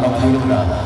I don't na.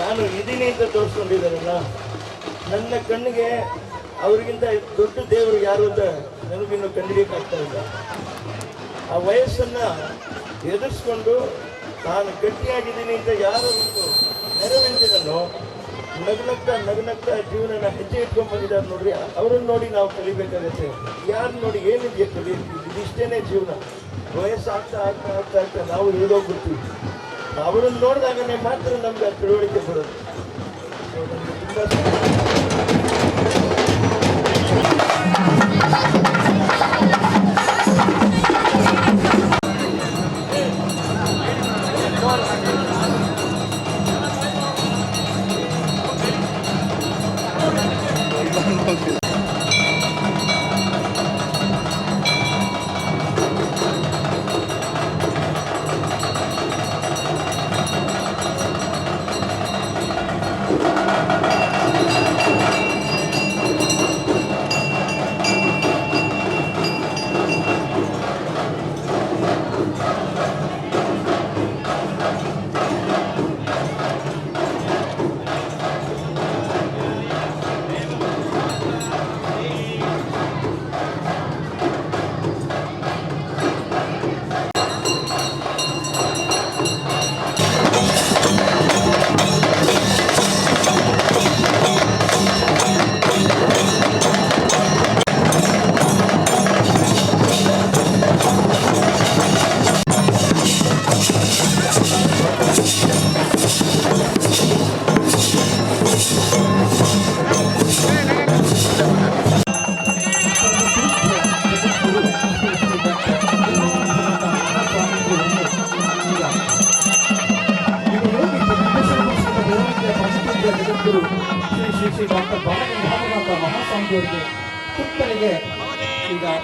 ನಾನು ಇದೀನಿ ಅಂತ ತೋರಿಸ್ಕೊಂಡಿದ್ದಾರಲ್ಲ ನನ್ನ ಕಣ್ಣಿಗೆ ಅವರಿಗಿಂತ ದೊಡ್ಡ ದೇವರು ಯಾರು ಅಂತ ನನಗಿನ್ನು ಕಂಡಿಡಿಯಕ್ಕಾಗ್ತಾ ಇಲ್ಲ. ಆ ವಯಸ್ಸನ್ನು ಎದುರಿಸ್ಕೊಂಡು ನಾನು ಗಟ್ಟಿಯಾಗಿದ್ದೀನಿ ಅಂತ ಯಾರು ಒಂದು ನೆರವೇರಿಸಿದನೋ ನಗ್ನಗ್ತಾ ನಗ್ನಗ್ತಾ ಜೀವನನ ಹೆಜ್ಜೆ ಇಟ್ಕೊಂಡು ಬಂದಿದ್ದಾರೆ ನೋಡ್ರಿ, ಅವರನ್ನು ನೋಡಿ ನಾವು ಕಲಿಬೇಕಾಗತ್ತೆ. ಯಾರು ನೋಡಿ ಏನಿದೆ ಕಲಿ? ಇದಿಷ್ಟೇ ಜೀವನ. ವಯಸ್ಸಾಗ್ತಾ ಆಗ್ತಾ ಆಗ್ತಾ ಆಗ್ತಾ ನಾವು ಇಳಿದೋಗ್ಬಿಡ್ತೀವಿ. ಅವರನ್ನು ನೋಡಿದಾಗಲೇ ಮಾತ್ರ ನಮ್ಗೆ ತಿಳುವಳಿಕೆ ಬರುತ್ತೆ. ತುಂಬಾ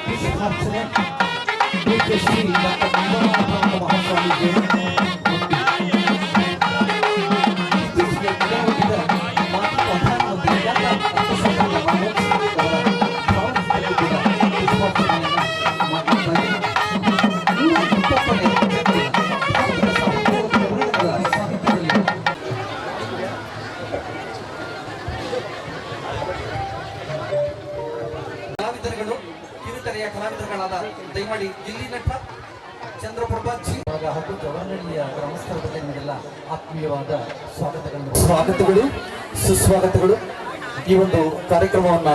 ಈಗ ಪುಷ್ಪಾರ್ಚನೆ ಸ್ವಾಗತಗಳು, ಸುಸ್ವಾಗತಗಳು. ಈ ಒಂದು ಕಾರ್ಯಕ್ರಮವನ್ನ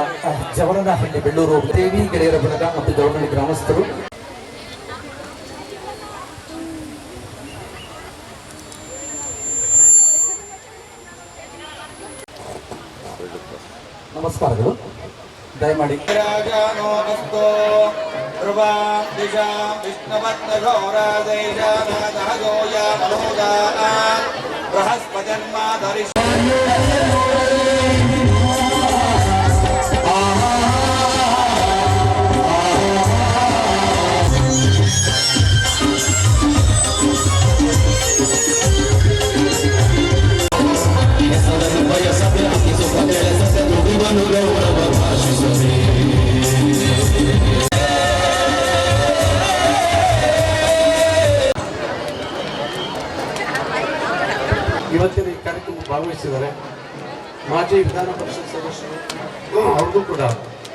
ಜವನನಹಳ್ಳಿ ಬೆಳ್ಳೂರು ದೇವಿ ಗೆಳೆಯರ ಬಳಗ ಮತ್ತು ಜವನಹಳ್ಳಿ ಗ್ರಾಮಸ್ಥರು. ನಮಸ್ಕಾರಗಳು. ದಯಮಾಡಿ. ವಿಷ್ಣುವತ್ನ बृहस्पतिर्माधरिष्ठ ಇವತ್ತಿನ ಈ ಕಾರ್ಯಕ್ರಮ ಭಾಗವಹಿಸಿದ್ದಾರೆ ಮಾಜಿ ವಿಧಾನ ಪರಿಷತ್ ಸದಸ್ಯರು, ಅವ್ರಿಗೂ ಕೂಡ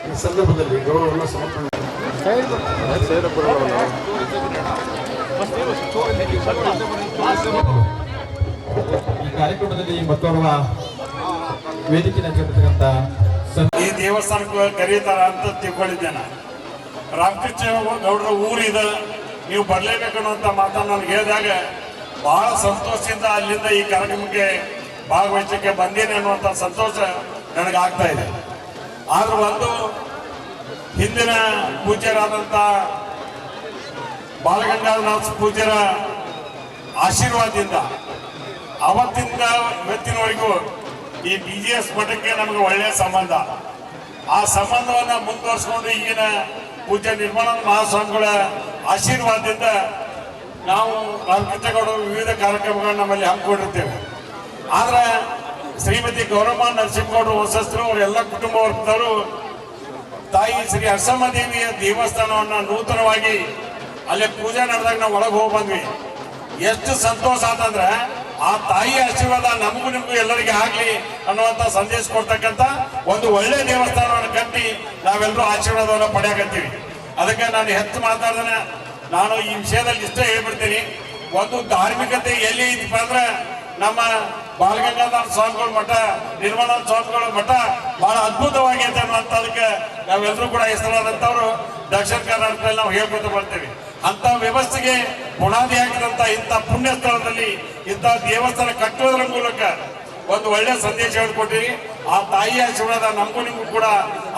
ಈ ಸಂದರ್ಭದಲ್ಲಿ ಗೌರವವನ್ನು ಸಮರ್ಪಣೆ ಈ ಕಾರ್ಯಕ್ರಮದಲ್ಲಿ ಮತ್ತೋರ್ವ ವೇದಿಕೆ ನಡೆಸಿರ್ತಕ್ಕಂಥ ಈ ದೇವಸ್ಥಾನಕ್ಕೆ ಕರೀತಾರ ಅಂತ ತಿಳ್ಕೊಂಡಿದ್ದೇನೆ. ರಾಮಕೃಷ್ಣ ಗೌಡರ ಊರಿದ ನೀವು ಬರ್ಲೇಬೇಕು ಅಂತ ಮಾತನ್ನು ನನಗೆ ಹೇಳಿದಾಗ ಬಹಳ ಸಂತೋಷದಿಂದ ಅಲ್ಲಿಂದ ಈ ಕಾರ್ಯಕ್ರಮಕ್ಕೆ ಭಾಗವಹಿಸಕ್ಕೆ ಬಂದೇನೆ ಅನ್ನುವಂಥ ಸಂತೋಷ ನನಗೆ ಆಗ್ತಾ ಇದೆ. ಆದರೂ ಒಂದು ಹಿಂದಿನ ಪೂಜ್ಯರಾದಂಥ ಬಾಲಗಂಗಾಧರನಾಥ ಪೂಜ್ಯರ ಆಶೀರ್ವಾದದಿಂದ ಅವತ್ತಿಂದ ಇವತ್ತಿನವರೆಗೂ ಈ ಬಿ ಜಿ ಎಸ್ ಮಠಕ್ಕೆ ನಮಗೆ ಒಳ್ಳೆಯ ಸಂಬಂಧ. ಆ ಸಂಬಂಧವನ್ನು ಮುಂದುವರಿಸಿಕೊಂಡು ಈಗಿನ ಪೂಜ್ಯ ನಿರ್ಮಲಾನಂದ ಮಹಾಸ್ವಾಮಿಗಳ ಆಶೀರ್ವಾದದಿಂದ ನಾವು ರಾಮಕೃಷ್ಣಗೌಡ ವಿವಿಧ ಕಾರ್ಯಕ್ರಮಗಳನ್ನ ನಮ್ಮಲ್ಲಿ ಹಮ್ಮಿಕೊಂಡಿರ್ತೇವೆ. ಆದ್ರೆ ಶ್ರೀಮತಿ ಗೌರಮ್ಮ ನರಸಿಂಹಗೌಡರು ವಸಸ್ತರು ಅವರೆಲ್ಲ ಕುಟುಂಬ ವರ್ಗದವರು ತಾಯಿ ಶ್ರೀ ಹರ್ಸಮ್ಮ ದೇವಿಯ ದೇವಸ್ಥಾನವನ್ನು ನೂತನವಾಗಿ ಅಲ್ಲಿ ಪೂಜೆ ನಡೆದಾಗ ನಾವು ಒಳಗೆ ಹೋಗಿ ಬಂದ್ವಿ. ಎಷ್ಟು ಸಂತೋಷ ಆತಂದ್ರೆ ಆ ತಾಯಿ ಆಶೀರ್ವಾದ ನಮಗೂ ನಿಮಗೂ ಎಲ್ಲರಿಗೆ ಆಗ್ಲಿ ಅನ್ನುವಂತ ಸಂದೇಶ ಕೊಡ್ತಕ್ಕಂತ ಒಂದು ಒಳ್ಳೆ ದೇವಸ್ಥಾನವನ್ನು ಕಟ್ಟಿ ನಾವೆಲ್ಲರೂ ಆಶೀರ್ವಾದವನ್ನು ಪಡೆಯಕತ್ತೀವಿ. ಅದಕ್ಕೆ ನಾನು ಹೆಚ್ಚು ಮಾತಾಡ್ದೇನೆ ನಾನು ಈ ವಿಷಯದಲ್ಲಿ ಇಷ್ಟೇ ಹೇಳ್ಬಿಡ್ತೀನಿ. ಒಂದು ಧಾರ್ಮಿಕತೆ ಎಲ್ಲಿ ಇದ್ದೀಪ ಅಂದ್ರೆ ನಮ್ಮ ಬಾಲಗಂಗಾಧರ ಸ್ವಾಮಿಗಳ ಮಠ ನಿರ್ಮಲಾನ ಸ್ವಾಮಿಗಳ ಮಠ ಬಹಳ ಅದ್ಭುತವಾಗೈತೆ ಅನ್ನುವಂಥದಕ್ಕೆ ನಾವೆಲ್ಲರೂ ಕೂಡ ಹೆಸರಾದಂಥವ್ರು. ದಕ್ಷಿಣ ಕರ್ನಾಟಕದಲ್ಲಿ ನಾವು ಹೇಳ್ಕೊತ ಬರ್ತೇವೆ. ಅಂತ ವ್ಯವಸ್ಥೆಗೆ ಬುನಾದಿ ಆಗಿದಂಥ ಇಂಥ ಪುಣ್ಯ ಸ್ಥಳದಲ್ಲಿ ಇಂಥ ದೇವಸ್ಥಾನ ಕಟ್ಟುವುದರ ಮೂಲಕ ಒಂದು ಒಳ್ಳೆ ಸಂದೇಶ ಹೇಳ್ಕೊಟ್ಟಿರಿ. ಆ ತಾಯಿಯ ಆಶೀರ್ವಾದ ನಮಗೂ ನಿಮಗೂ ಕೂಡ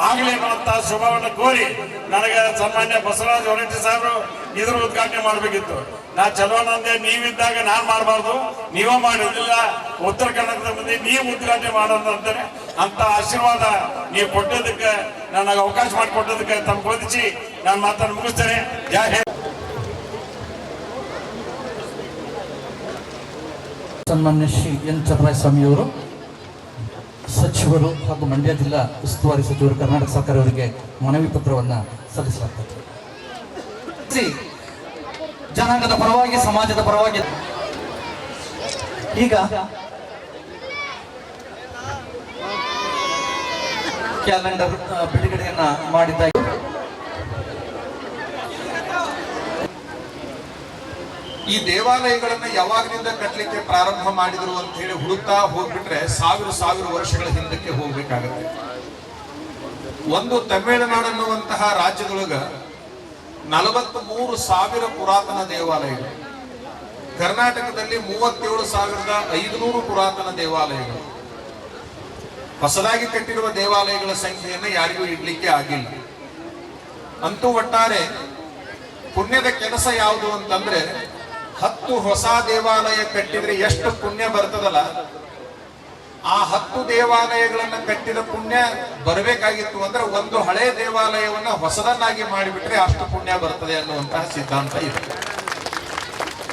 ಆಗಲಿ ಅನ್ನುವಂಥ ಶುಭವನ್ನು ಕೋರಿ ನನಗೆ ಸನ್ಮಾನ್ಯ ಬಸವರಾಜ ಹೊರಟ್ಟಿ ಸಾಹೇಬರು ಇದ್ರ ಉದ್ಘಾಟನೆ ಮಾಡಬೇಕಿತ್ತು. ನಾ ಚಲೋನಂದೆ ನೀವಿದ್ದಾಗ ನಾನ್ ಮಾಡಬಾರ್ದು. ನೀವೇ ಮಾಡಿದಿಲ್ಲ ಉತ್ತರ ಕರ್ನಾಟಕದ ಮಂದಿ, ನೀವು ಉದ್ಘಾಟನೆ ಮಾಡೋದು ಅಂತಾರೆ. ಅಂತ ಆಶೀರ್ವಾದ ನೀವು ಕೊಟ್ಟದಕ್ಕೆ ನನಗೆ ಅವಕಾಶ ಮಾಡಿಕೊಟ್ಟದಕ್ಕೆ ತಮ್ಮ ವಂದಿಸಿ ನಾನು ಮಾತನ್ನು ಮುಗಿಸ್ತೇನೆ. ಜೈ ಹಿಂದ್. ಸನ್ಮಾನ್ಯ ಶ್ರೀ ಎನ್ ಚನ್ನರಾಯಸ್ವಾಮಿಯವರು ಸಚಿವರು ಹಾಗೂ ಮಂಡ್ಯ ಜಿಲ್ಲಾ ಉಸ್ತುವಾರಿ ಸಚಿವರು ಕರ್ನಾಟಕ ಸರ್ಕಾರ ಅವರಿಗೆ ಮನವಿ ಪತ್ರವನ್ನು ಸಲ್ಲಿಸಲಾಗ್ತದೆ. ಜನಾಂಗದ ಪರವಾಗಿ, ಸಮಾಜದ ಪರವಾಗಿ. ಈಗ ಕ್ಯಾಲೆಂಡರ್ ಬಿಡುಗಡೆಯನ್ನ ಮಾಡಿದ್ದ ಈ ದೇವಾಲಯಗಳನ್ನ ಯಾವಾಗಿನಿಂದ ಕಟ್ಟಲಿಕ್ಕೆ ಪ್ರಾರಂಭ ಮಾಡಿದ್ರು ಅಂತ ಹೇಳಿ ಹುಡುಕ್ತಾ ಹೋಗ್ಬಿಟ್ರೆ ಸಾವಿರ ಸಾವಿರ ವರ್ಷಗಳ ಹಿಂದಕ್ಕೆ ಹೋಗ್ಬೇಕಾಗತ್ತೆ. ಒಂದು ತಮಿಳುನಾಡು ಅನ್ನುವಂತಹ ರಾಜ್ಯದೊಳಗ ನಲವತ್ತ್ ಮೂರು ಸಾವಿರ ಪುರಾತನ ದೇವಾಲಯಗಳು. ಕರ್ನಾಟಕದಲ್ಲಿ ಮೂವತ್ತೇಳು ಸಾವಿರದ ಐದುನೂರು ಪುರಾತನ ದೇವಾಲಯಗಳು. ಹೊಸದಾಗಿ ಕಟ್ಟಿರುವ ದೇವಾಲಯಗಳ ಸಂಖ್ಯೆಯನ್ನು ಯಾರಿಗೂ ಇಡ್ಲಿಕ್ಕೆ ಆಗಿಲ್ಲ. ಅಂತೂ ಒಟ್ಟಾರೆ ಪುಣ್ಯದ ಕೆಲಸ ಯಾವುದು ಅಂತಂದ್ರೆ ಹತ್ತು ಹೊಸ ದೇವಾಲಯ ಕಟ್ಟಿದ್ರೆ ಎಷ್ಟು ಪುಣ್ಯ ಬರ್ತದಲ್ಲ? ಆ ಹತ್ತು ದೇವಾಲಯಗಳನ್ನು ಕಟ್ಟಿದ ಪುಣ್ಯ ಬರಬೇಕಾಗಿತ್ತು ಅಂದ್ರೆ ಒಂದು ಹಳೆ ದೇವಾಲಯವನ್ನ ಹೊಸದನ್ನಾಗಿ ಮಾಡಿಬಿಟ್ರೆ ಅಷ್ಟು ಪುಣ್ಯ ಬರ್ತದೆ ಅನ್ನುವಂತಹ ಸಿದ್ಧಾಂತ ಇದೆ.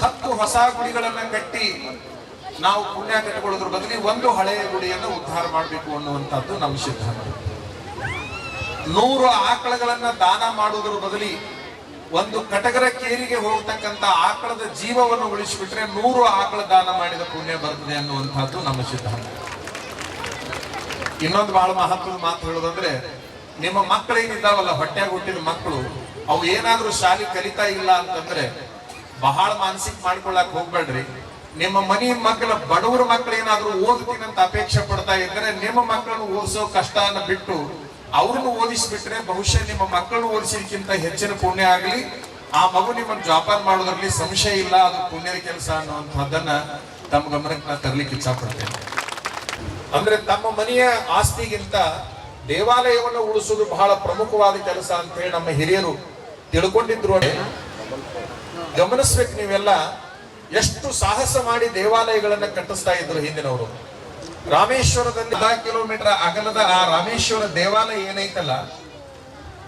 ಹತ್ತು ಹೊಸ ಗುಡಿಗಳನ್ನ ಕಟ್ಟಿ ನಾವು ಪುಣ್ಯ ಕಟ್ಟಿಕೊಳ್ಳೋದ್ರ ಬದಲಿ ಒಂದು ಹಳೆಯ ಗುಡಿಯನ್ನು ಉದ್ಧಾರ ಮಾಡಬೇಕು ಅನ್ನುವಂಥದ್ದು ನಮ್ಮ ಸಿದ್ಧಾಂತ. ನೂರು ಆಕಳಗಳನ್ನ ದಾನ ಮಾಡುವುದರ ಬದಲಿ ಒಂದು ಕಟಗರ ಕೇರಿಗೆ ಹೋಗ್ತಕ್ಕಂತ ಆಕಳದ ಜೀವವನ್ನು ಉಳಿಸಿಬಿಟ್ರೆ ನೂರು ಆಕಳ ದಾನ ಮಾಡಿದ ಪುಣ್ಯ ಬರ್ತದೆ ಅನ್ನುವಂಥದ್ದು ನಮ್ಮ ಸಿದ್ಧಾಂತ. ಇನ್ನೊಂದು ಬಹಳ ಮಹತ್ವದ ಮಾತು ಹೇಳೋದಂದ್ರೆ, ನಿಮ್ಮ ಮಕ್ಕಳು ಏನಿದ್ದಾವಲ್ಲ ಹೊಟ್ಟೆಗೆ ಹುಟ್ಟಿದ ಮಕ್ಕಳು ಅವು ಏನಾದ್ರೂ ಶಾಲೆ ಕಲಿತಾ ಇಲ್ಲ ಅಂತಂದ್ರೆ ಬಹಳ ಮಾನಸಿಕ ಮಾಡ್ಕೊಳಕ್ ಹೋಗ್ಬೇಡ್ರಿ. ನಿಮ್ಮ ಮನಿ ಮಕ್ಕಳ ಬಡವರ ಮಕ್ಕಳು ಏನಾದ್ರೂ ಅಂತ ಅಪೇಕ್ಷೆ ಪಡ್ತಾ ಇದ್ರೆ, ನಿಮ್ಮ ಮಕ್ಕಳನ್ನು ಓದಿಸೋ ಕಷ್ಟನ ಬಿಟ್ಟು ಅವ್ರನ್ನು ಓದಿಸ್ಬಿಟ್ರೆ ಬಹುಶಃ ನಿಮ್ಮ ಮಕ್ಕಳನ್ನು ಓದಿಸಿದಕ್ಕಿಂತ ಹೆಚ್ಚಿನ ಪುಣ್ಯ ಆಗಲಿ, ಆ ಮಗು ನಿಮ್ಮನ್ನು ಜಾಪಾನ್ ಮಾಡೋದ್ರಲ್ಲಿ ಸಂಶಯ ಇಲ್ಲ, ಅದು ಪುಣ್ಯದ ಕೆಲಸ ಅನ್ನುವಂಥದ್ದನ್ನ ತಮ್ಮ ಗಮನಕ್ಕೆ ನಾನು ತರಲಿಕ್ಕೆ ಇಚ್ಛಪಡ್ತೇನೆ. ಅಂದ್ರೆ ತಮ್ಮ ಮನೆಯ ಆಸ್ತಿಗಿಂತ ದೇವಾಲಯವನ್ನು ಉಳಿಸುವುದು ಬಹಳ ಪ್ರಮುಖವಾದ ಕೆಲಸ ಅಂತ ಹೇಳಿ ನಮ್ಮ ಹಿರಿಯರು ತಿಳ್ಕೊಂಡಿದ್ರು ಗಮನಿಸ್ಬೇಕು ನೀವೆಲ್ಲ, ಎಷ್ಟು ಸಾಹಸ ಮಾಡಿ ದೇವಾಲಯಗಳನ್ನ ಕಟ್ಟಿಸ್ತಾ ಇದ್ರು ಹಿಂದಿನವರು. ರಾಮೇಶ್ವರದಲ್ಲಿ ಅರ್ಧ ಕಿಲೋಮೀಟರ್ ಅಗಲದ ಆ ರಾಮೇಶ್ವರ ದೇವಾಲಯ ಏನೈತಲ್ಲ,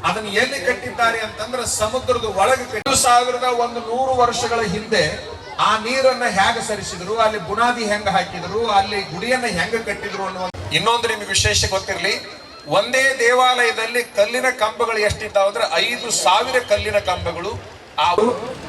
ಅದನ್ನ ಎಲ್ಲಿ ಕಟ್ಟಿದ್ದಾರೆ ಅಂತಂದ್ರೆ ಸಮುದ್ರದ ಒಳಗೆ ಕಟ್ಟು ಸಾವಿರದ ಒಂದು ನೂರು ವರ್ಷಗಳ ಹಿಂದೆ ಆ ನೀರನ್ನ ಹೇಗೆ ಸರಿಸಿದ್ರು, ಅಲ್ಲಿ ಬುನಾದಿ ಹೆಂಗ ಹಾಕಿದ್ರು, ಅಲ್ಲಿ ಗುಡಿಯನ್ನ ಹೆಂಗ ಕಟ್ಟಿದ್ರು ಅನ್ನುವ ಇನ್ನೊಂದು ನಿಮ್ಗೆ ವಿಶೇಷ ಗೊತ್ತಿರಲಿ. ಒಂದೇ ದೇವಾಲಯದಲ್ಲಿ ಕಲ್ಲಿನ ಕಂಬಗಳು ಎಷ್ಟಿದ್ದಾವೆ ಅಂದ್ರೆ ಐದು ಸಾವಿರ ಕಲ್ಲಿನ ಕಂಬಗಳು.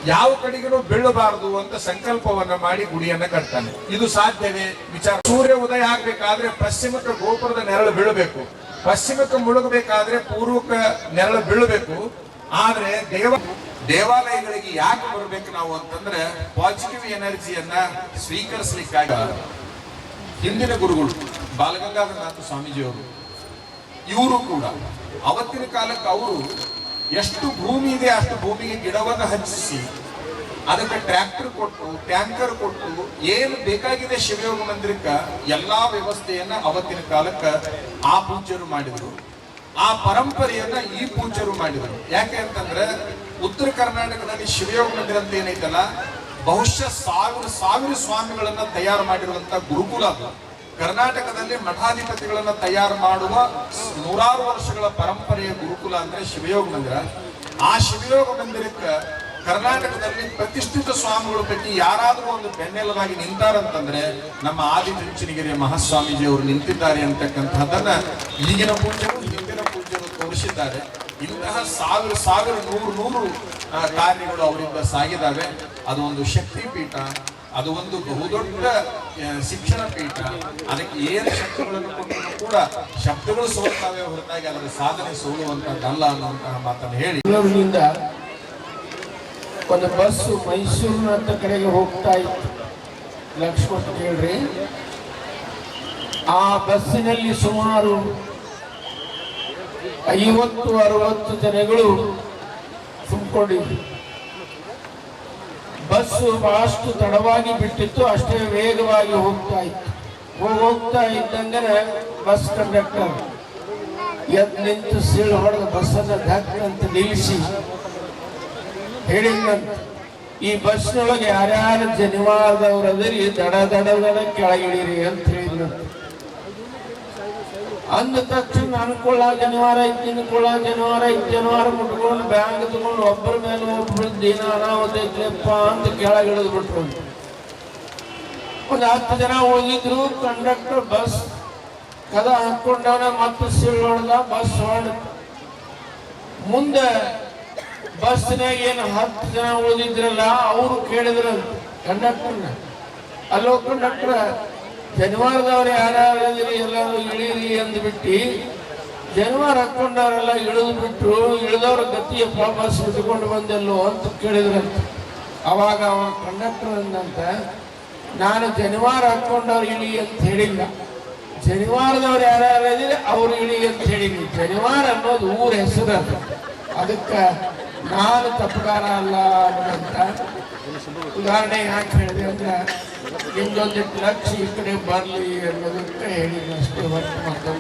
ಯಾವ ಕಡೆಗೂ ಬೀಳಬಾರದು ಅಂತ ಸಂಕಲ್ಪವನ್ನ ಮಾಡಿ ಗುಡಿಯನ್ನ ಕಟ್ತಾನೆ ಇದು ಸಾಧ್ಯವೇ? ವಿಚಾರ. ಸೂರ್ಯ ಉದಯ ಆಗ್ಬೇಕಾದ್ರೆ ಪಶ್ಚಿಮಕ್ಕೆ ಗೋಪುರದ ನೆರಳು ಬೀಳಬೇಕು. ಪಶ್ಚಿಮಕ್ಕೆ ಮುಳುಗಬೇಕಾದ್ರೆ ಪೂರ್ವಕ್ಕೆ ನೆರಳು ಬೀಳಬೇಕು. ಆದ್ರೆ ದೇವ ದೇವಾಲಯಗಳಿಗೆ ಯಾಕೆ ಬರ್ಬೇಕು ನಾವು ಅಂತಂದ್ರೆ ಪಾಸಿಟಿವ್ ಎನರ್ಜಿಯನ್ನ ಸ್ವೀಕರಿಸಲಿಕ್ಕಾಗ ಹಿಂದಿನ ಗುರುಗಳು ಬಾಲಗಂಗಾಧರನಾಥ ಸ್ವಾಮೀಜಿಯವರು, ಇವರು ಕೂಡ. ಅವತ್ತಿನ ಕಾಲಕ್ಕೆ ಅವರು ಎಷ್ಟು ಭೂಮಿ ಇದೆ ಅಷ್ಟು ಭೂಮಿಗೆ ಗಿಡವನ್ನು ಹಚ್ಚಿಸಿ ಅದಕ್ಕೆ ಟ್ರ್ಯಾಕ್ಟರ್ ಕೊಟ್ಟು ಟ್ಯಾಂಕರ್ ಕೊಟ್ಟು ಏನು ಬೇಕಾಗಿದೆ ಶಿವಯೋಗ ಮಂದಿರಕ್ಕೆ ಎಲ್ಲಾ ವ್ಯವಸ್ಥೆಯನ್ನ ಅವತ್ತಿನ ಕಾಲಕ್ಕೆ ಆ ಪೂಜ್ಯರು ಮಾಡಿದರು. ಆ ಪರಂಪರೆಯನ್ನ ಈ ಪೂಜ್ಯರು ಮಾಡಿದರು. ಯಾಕೆ ಅಂತಂದ್ರೆ ಉತ್ತರ ಕರ್ನಾಟಕದಲ್ಲಿ ಶಿವಯೋಗ ಮಂದಿರ ಅಂತ ಏನೈತಲ್ಲ, ಬಹುಶಃ ಸಾವಿರ ಸಾವಿರ ಸ್ವಾಮಿಗಳನ್ನ ತಯಾರು ಮಾಡಿರುವಂತ ಗುರುಕುಲ ಅದು. ಕರ್ನಾಟಕದಲ್ಲಿ ಮಠಾಧಿಪತಿಗಳನ್ನ ತಯಾರು ಮಾಡುವ ನೂರಾರು ವರ್ಷಗಳ ಪರಂಪರೆಯ ಗುರುಕುಲ ಅಂದ್ರೆ ಶಿವಯೋಗ ಮಂದಿರ. ಆ ಶಿವಯೋಗ ಮಂದಿರಕ್ಕೆ ಕರ್ನಾಟಕದಲ್ಲಿ ಪ್ರತಿಷ್ಠಿತ ಸ್ವಾಮಿಗಳ ಪೈಕಿ ಯಾರಾದರೂ ಒಂದು ಬೆನ್ನೆಲುಬಾಗಿ ನಿಂತಾರಂತಂದ್ರೆ ನಮ್ಮ ಆದಿಚುಂಚನಗಿರಿಯ ಮಹಾಸ್ವಾಮೀಜಿ ಅವರು ನಿಂತಿದ್ದಾರೆ ಅಂತಕ್ಕಂಥದ್ದನ್ನ ಈಗಿನ ಪೂಜ್ಯರು ಹಿಂದಿನ ಪೂಜ್ಯರು ತೋರಿಸಿದ್ದಾರೆ. ಇಂತಹ ಸಾವಿರ ಸಾವಿರ ನೂರು ನೂರು ಕಾರ್ಯಗಳು ಅವರಿಂದ ಸಾಗಿದಾವೆ. ಅದು ಒಂದು ಶಕ್ತಿ ಪೀಠ, ಅದು ಒಂದು ಬಹುದೊಡ್ಡ ಶಿಕ್ಷಣ ಪೀಠ. ಅದಕ್ಕೆ ಏನು ಶಬ್ದಗಳನ್ನು ಕೊಟ್ಟರು ಕೂಡ ಶಬ್ದಗಳು ಸೋಲ್ತಾವೆ, ಹೊರತಾಗಿ ಅದರ ಸಾಧನೆ ಸೋಲುವಂತದ್ದಲ್ಲ ಅನ್ನುವಂತಹ ಮಾತನ್ನು ಹೇಳಿ. ಒಂದು ಬಸ್ಸು ಮೈಸೂರಿನ ಕಡೆಗೆ ಹೋಗ್ತಾ ಇತ್ತು. ಲಕ್ಷ್ಮಣ ಹೇಳ್ರಿ ಆ ಬಸ್ಸಿನಲ್ಲಿ ಸುಮಾರು ಐವತ್ತು, ಅರವತ್ತು ಜನಗಳು ತುಂಬಿಕೊಂಡಿದ್ರು. ಬಸ್ಸು ಬಹಳಷ್ಟು ತಡವಾಗಿ ಬಿಟ್ಟಿತ್ತು, ಅಷ್ಟೇ ವೇಗವಾಗಿ ಹೋಗ್ತಾ ಇತ್ತು. ಹೋಗ್ತಾ ಇದ್ದಂಗೆ ಬಸ್ ಕಂಡಕ್ಟರ್ ಎದ್ದು ನಿಂತು ಸೀಳು ಹೊಡೆದ ಬಸ್ಸನ್ನು ಧಕ್ ಅಂತ ನಿಲ್ಲಿಸಿ ಹೇಳಿದ್ನಂತ. ಈ ಬಸ್ನೊಳಗೆ ಯಾರ್ಯಾರು ಜನಿವಾರದವರದಿರಿ ದಡ ದಡ ದಡ ಕೆಳಗಿಳಿರಿ ಅಂತ ಹೇಳಿದ್ನಂತ. ಅಂದ ತಕ್ಷಣ ಅನ್ಕೊಳ್ಳ ಜನವಾರ ಐತಿ ಅನ್ಕೊಳ್ಳ ಜನವಾರ ಐತಿ ಜನವಾರ ಮುಟ್ಕೊಂಡು ಬ್ಯಾಂಕ್ ತಗೊಂಡು ಒಬ್ಬರ ಮೇಲೆ ಒಬ್ಬರು ದಿನ ಅನಾಹುತ ಐತಿಪ್ಪ ಅಂತ ಕೆಳಗಿಳಿದು ಬಿಟ್ಕೊಂಡು ಒಂದು ಹತ್ತು ಜನ ಹೋಗಿದ್ರು, ಕಂಡಕ್ಟರ್ ಬಸ್ ಕದ ಹಾಕೊಂಡವನ ಮತ್ತೆ ಸಿಳ್ ಹೊಡೆದ, ಬಸ್ ಹೊಡೆದ. ಮುಂದೆ ಬಸ್ನಾಗ ಏನು ಹತ್ತು ಜನ ಉಳಿದಿದ್ರಲ್ಲ ಅವರು ಕೇಳಿದ್ರ ಕಂಡಕ್ಟರ್ನ. ಅಲ್ಲೋ ಕಂಡಕ್ಟರ್ ಜನಿವಾರದವ್ರು ಯಾರ್ಯಾರು ಇದ್ರಿ ಎಲ್ಲರೂ ಇಳೀರಿ ಅಂದ್ಬಿಟ್ಟು ಜನಿವಾರ ಹಾಕೊಂಡವರೆಲ್ಲ ಇಳಿದು ಬಿಟ್ರು ಇಳಿದವ್ರ ಗತಿಯ ಬಸ್ ಇಟ್ಕೊಂಡು ಬಂದೆಲ್ಲೋ ಅಂತ ಕೇಳಿದ್ರಂತ. ಅವಾಗ ಅವ ಕಂಡಕ್ಟರ್ ಅಂದಂತ, ನಾನು ಜನಿವಾರ ಹಾಕೊಂಡವ್ರು ಇಳಿ ಅಂತ ಹೇಳಿಲ್ಲ. ಜನಿವಾರದವ್ರು ಯಾರ್ಯಾರು ಇದ್ರೆ ಅವ್ರು ಇಳಿ ಅಂತ ಹೇಳಿದ್ವಿ ಜನಿವಾರ ಅನ್ನೋದು ಊರ ಹೆಸರು ಅದು. ಅದಕ್ಕೆ ನಾನು ತಪ್ಪುಗಾರ ಅಲ್ಲ ಅಂತ ಉದಾಹರಣೆ ಯಾಕೆ ಹೇಳಿದೆ ಅಂದ್ರೆ ನಿಮ್ದೊಂದಿಟ್ಟು ಲಕ್ಷ ಈ ಕಡೆ ಬರಲಿ ಅನ್ನೋದಕ್ಕೆ ಹೇಳಿದ ಅಷ್ಟೇ ಹೊರತು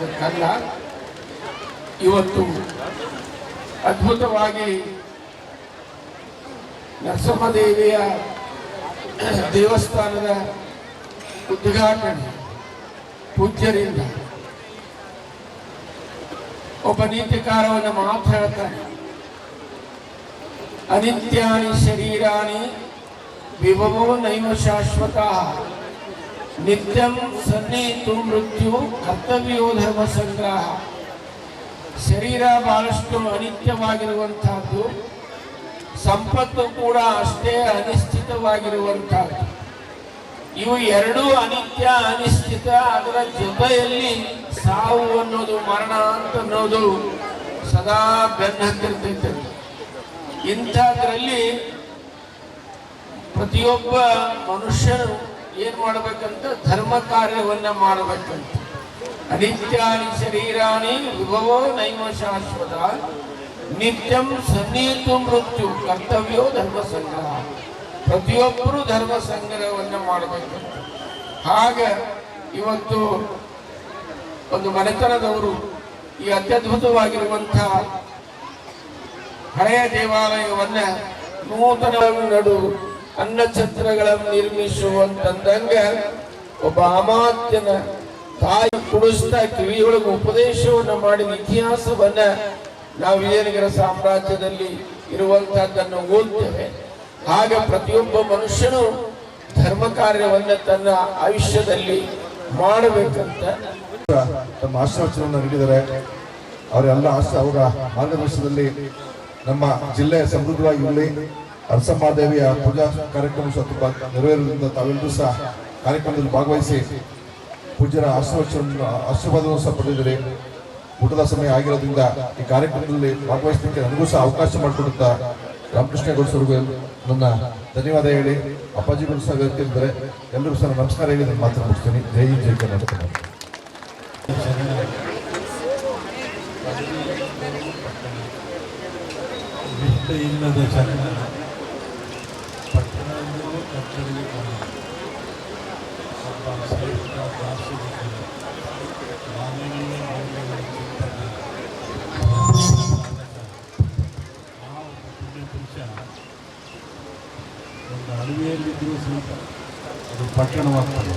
ಇವತ್ತು ಅದ್ಭುತವಾಗಿ ನರಸಿಂಹದೇವಿಯ ದೇವಸ್ಥಾನದ ಉದ್ಘಾಟನೆ ಪೂಜ್ಯರಿಂದ ಒಬ್ಬ ನೀತಿಕಾರವನ್ನು ಮಾತು ಹೇಳ್ತಾನೆ. ಅನಿತ್ಯಾನಿ ಶರೀರಾಣಿ ವಿಭವೋ ನೈವ ಶಾಶ್ವತ. ನಿತ್ಯಂ ಸನ್ನಿಹಿತು ಮೃತ್ಯು ಕರ್ತವ್ಯೋ ಧರ್ಮ ಸಂಗ್ರಹ. ಶರೀರ ಬಹಳಷ್ಟು ಅನಿತ್ಯವಾಗಿರುವಂತಹದ್ದು ಸಂಪತ್ತು ಕೂಡ ಅಷ್ಟೇ ಅನಿಶ್ಚಿತವಾಗಿರುವಂತಹದ್ದು ಇವು ಎರಡೂ ಅನಿತ್ಯ, ಅನಿಶ್ಚಿತ, ಅದರ ಜೊತೆಯಲ್ಲಿ ಸಾವು ಅನ್ನೋದು, ಮರಣ ಅಂತ ಅನ್ನೋದು ಸದಾ ಬೆನ್ನ ಹತ್ತಿರ್ತೈತೆ. ಇಂಥದ್ರಲ್ಲಿ ಪ್ರತಿಯೊಬ್ಬ ಮನುಷ್ಯನು ಏನ್ ಮಾಡಬೇಕಂತ ಧರ್ಮ ಕಾರ್ಯವನ್ನ ಮಾಡಬೇಕಂತ. ಅನಿತ್ಯಾನಿ ಶರೀರಾಣಿ ವಿಭವೋ ನೈಮ ಶಾಶ್ವತ. ನಿತ್ಯಂ ಸನ್ನಿಹಿತು ಮೃತ್ಯು, ಕರ್ತವ್ಯೋ ಧರ್ಮ ಸಂಗ್ರಹ. ಪ್ರತಿಯೊಬ್ಬರು ಧರ್ಮ ಸಂಗ್ರಹವನ್ನ ಮಾಡಬೇಕಂತ. ಹಾಗ ಇವತ್ತು ಒಂದು ಮನೆತನದವರು ಈ ಅತ್ಯದ್ಭುತವಾಗಿರುವಂತಹ ಹಳೆಯ ದೇವಾಲಯವನ್ನ ನೂತನ ನಡು ಅನ್ನಛತ್ರಗಳನ್ನು ನಿರ್ಮಿಸುವಂತಂದಂಗ ಒಬ್ಬ ಅಮಾತ್ಯನ ತಾಯಿ ಕುಡಿಸ್ತಾ ಕಿವಿಯೊಳಗೆ ಉಪದೇಶವನ್ನು ಮಾಡಿದ ಇತಿಹಾಸವನ್ನ ನಾವು ವಿಜಯನಗರ ಸಾಮ್ರಾಜ್ಯದಲ್ಲಿ ಇರುವಂತಹದ್ದನ್ನು ಓದ್ತೇವೆ. ಹಾಗೆ ಪ್ರತಿಯೊಬ್ಬ ಮನುಷ್ಯನು ಧರ್ಮ ಕಾರ್ಯವನ್ನ ತನ್ನ ಆಯುಷ್ಯದಲ್ಲಿ ಮಾಡಬೇಕಂತ. ತಮ್ಮ ಆಶೀರ್ವಚನವನ್ನು ನೀಡಿದರೆ ಅವರೆಲ್ಲ ಆಶ ಅವರ ಮಾರ್ಗದರ್ಶನದಲ್ಲಿ ನಮ್ಮ ಜಿಲ್ಲೆ ಸಮೃದ್ಧವಾಗಿ ಅರಸಮ್ಮಾದೇವಿಯ ಪೂಜಾ ಕಾರ್ಯಕ್ರಮ ಸಹ ತುಂಬ ನೆರವೇರುವುದರಿಂದ ತಾವೆಲ್ಲರೂ ಸಹ ಕಾರ್ಯಕ್ರಮದಲ್ಲಿ ಭಾಗವಹಿಸಿ ಪೂಜ್ಯರ ಆಶೀರ್ವಚನ ಆಶೀರ್ವಾದವನ್ನು ಸಹ ಪಡೆದಿದ್ದಾರೆ ಊಟದ ಸಮಯ ಆಗಿರೋದ್ರಿಂದ ಈ ಕಾರ್ಯಕ್ರಮದಲ್ಲಿ ಭಾಗವಹಿಸಲಿಕ್ಕೆ ನನಗೂ ಸಹ ಅವಕಾಶ ಮಾಡಿಕೊಡುತ್ತಾ ರಾಮಕೃಷ್ಣ ಗೌಡ್ಸವ್ರಿಗೂ ನನ್ನ ಧನ್ಯವಾದ ಹೇಳಿ ಅಪ್ಪಾಜಿಗಳು ಸಹ ಹೇಳ್ತಿದ್ದಾರೆ ಎಲ್ಲರೂ ಸಹ ನಮಸ್ಕಾರ ಹೇಳಿ, ನಾನು ಮಾತ್ರ ಮುಗಿಸ್ತೀನಿ. ಜೈ ಜೈ ಕರ್ನಾಟಕ. ಇಲ್ಲದ ಅಡವಿಯಲ್ಲಿದ್ದರೂ ಸಹಿತ ಅದು ಪಟ್ಟಣವಾಗ್ತದೆ.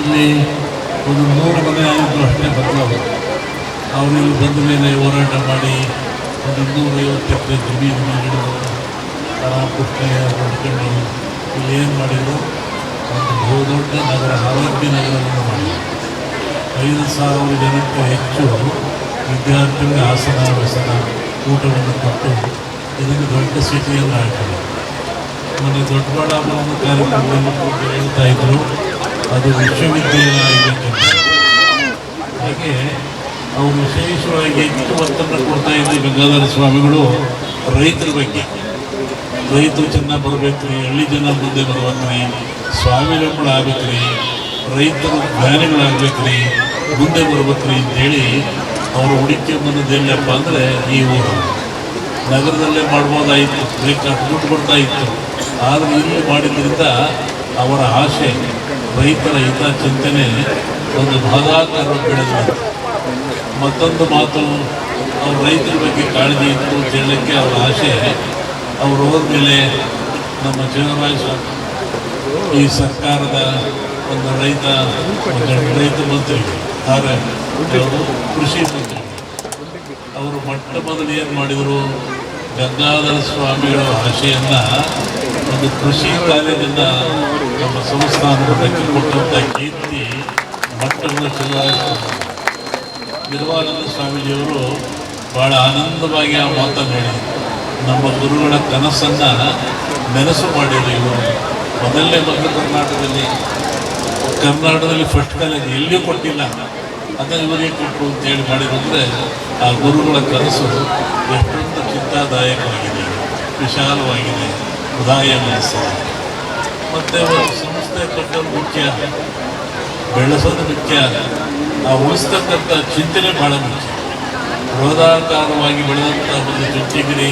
ಇಲ್ಲಿ ಒಂದು ನೂರು ಮನೆ ಆಗಿದ್ರು ಅಷ್ಟೇ ಬದಲಾವಣೆ ಇಲ್ಲಿ ಬಂದ ಮೇಲೆ ಹೋರಾಟ ಮಾಡಿ ಒಂದು ಇನ್ನೂರೈವತ್ತು ಎಕರೆ ಜಮೀನು ಹಿಡಿದು ರಾಮಕೃಷ್ಣಯ್ಯ ನೋಡ್ಕೊಂಡು ಇಲ್ಲಿ ಏನು ಮಾಡಿದರು? ಒಂದು ಬಹುದೊಡ್ಡ ನಗರ ಆರೋಗ್ಯ ನಗರವನ್ನು ಮಾಡಿದರು. ಐದು ಸಾವಿರ ಜನಕ್ಕೂ ಹೆಚ್ಚು ವಿದ್ಯಾರ್ಥಿಗಳಿಗೆ ಆಸನ ವ್ಯಸನ ಊಟವನ್ನು ಕೊಟ್ಟು ಇದನ್ನು ದೊಡ್ಡ ಸಿಟಿಯಲ್ಲಿ ಹಾಕಿದೆ ಮೊನ್ನೆ ದೊಡ್ಡಬಳ್ಳಾಪುರದ ಕಾರ್ಯಕ್ರಮದಲ್ಲಿ ಕೂತು ಹೇಳ್ತಾ ಇದ್ರು. ಅದು ವಿಶ್ವವಿದ್ಯಾಲಯ ಆಗಬೇಕಂತ ಹಾಗೆ ಅವರು ವಿಶೇಷವಾಗಿ ಹೆಚ್ಚು ಒತ್ತನ್ನು ಕೊಡ್ತಾ ಇದ್ದ ಗಂಗಾಧರ ಸ್ವಾಮಿಗಳು ರೈತರ ಬಗ್ಗೆ. ರೈತರು ಚೆನ್ನಾಗಿ ಬರ್ಬೇಕ್ರಿ ಹಳ್ಳಿ ಜನ ಮುಂದೆ ಬರಬೇಕ್ರಿ ಸ್ವಾಮಿಗಳು ರೀ. ರೈತರು ಜ್ಞಾನಿಗಳಾಗ್ಬೇಕ್ರಿ ಮುಂದೆ ಬರ್ಬೇಕ್ರಿ ಅಂತೇಳಿ ಅವರು ಹುಡುಕಿ ಬಂದದ್ದೆಲ್ಲಪ್ಪ ಅಂದರೆ ಈ ಊರು. ನಗರದಲ್ಲೇ ಮಾಡ್ಬೋದಾಯಿತು, ಬೇಕಾದ ದುಡ್ಡು ಕೊಡ್ತಾ ಇತ್ತು ಆದರೆ ಇಲ್ಲಿ ಮಾಡಿದ್ರಿಂದ ಅವರ ಆಸೆ, ರೈತರ ಹಿತ, ಚಿಂತನೆ ಒಂದು ಭಾಗಾಕಾರ ಬೆಳೆದ ಮತ್ತೊಂದು ಮಾತು, ಅವ್ರ ರೈತರ ಬಗ್ಗೆ ಕಾಳಜಿ ಇತ್ತು ಅಂತ ಹೇಳಲಿಕ್ಕೆ ಅವರ ಆಸೆ, ಅವರು ಹೋದ್ಮೇಲೆ ನಮ್ಮ ಜೀವರಾಜ ಈ ಸರ್ಕಾರದ ಒಂದು ರೈತ ರೈತ ಮಂತ್ರಿ. ಆದರೆ ಕೃಷಿ ಮಂತ್ರಿ. ಅವರು ಮೊಟ್ಟ ಮೊದಲು ಏನು ಮಾಡಿದರು? ಗಂಗಾಧರ ಸ್ವಾಮಿಗಳ ಭಾಷೆಯನ್ನು ಒಂದು ಕೃಷಿ ಕಾಲೇಜನ್ನ ನಮ್ಮ ಸಂಸ್ಥಾನದ ಬಗ್ಗೆ ಕೊಟ್ಟಂಥ ಕೀರ್ತಿ ಮಟ್ಟವನ್ನು ಚಲುವಾಯಿತು ನಿರ್ವಾನಂದ ಸ್ವಾಮೀಜಿಯವರು ಭಾಳ ಆನಂದವಾಗಿ ಆ ಮಾತನ್ನು ಹೇಳಿದರು. ನಮ್ಮ ಗುರುಗಳ ಕನಸನ್ನು ನೆನಸು ಮಾಡಿದರು ಇವರು. ಮೊದಲನೇ ಮೊದಲು ಕರ್ನಾಟಕದಲ್ಲಿ. ಕರ್ನಾಟಕದಲ್ಲಿ ಫಸ್ಟ್ ಕಾಲೇಜ್ ಎಲ್ಲಿಯೂ ಕೊಟ್ಟಿಲ್ಲ. ಅದನ್ನು ಇವರಿಗೆ ಕೊಟ್ಟರು ಅಂತೇಳಿ ಮಾಡಿದಂದರೆ ಆ ಗುರುಗಳ ಕನಸು ಎಷ್ಟೊಂದು ಚಿಂತಾದಾಯಕವಾಗಿದೆ, ವಿಶಾಲವಾಗಿದೆ ಉದಾಯ ಮನಸ್ಸಿದೆ ಮತ್ತು ಒಂದು ಸಂಸ್ಥೆ ಕಟ್ಟಲು ಮುಖ್ಯ, ಬೆಳೆಸೋದು ಮುಖ್ಯ, ಆ ಉಳಿಸ್ತಕ್ಕಂಥ ಚಿಂತನೆ ಬಹಳ ಮುಖ್ಯ. ಬೃಹದಾಕಾರವಾಗಿ ಬೆಳೆದಂಥ ಒಂದು ಚುಟ್ಟಿಗಿರಿ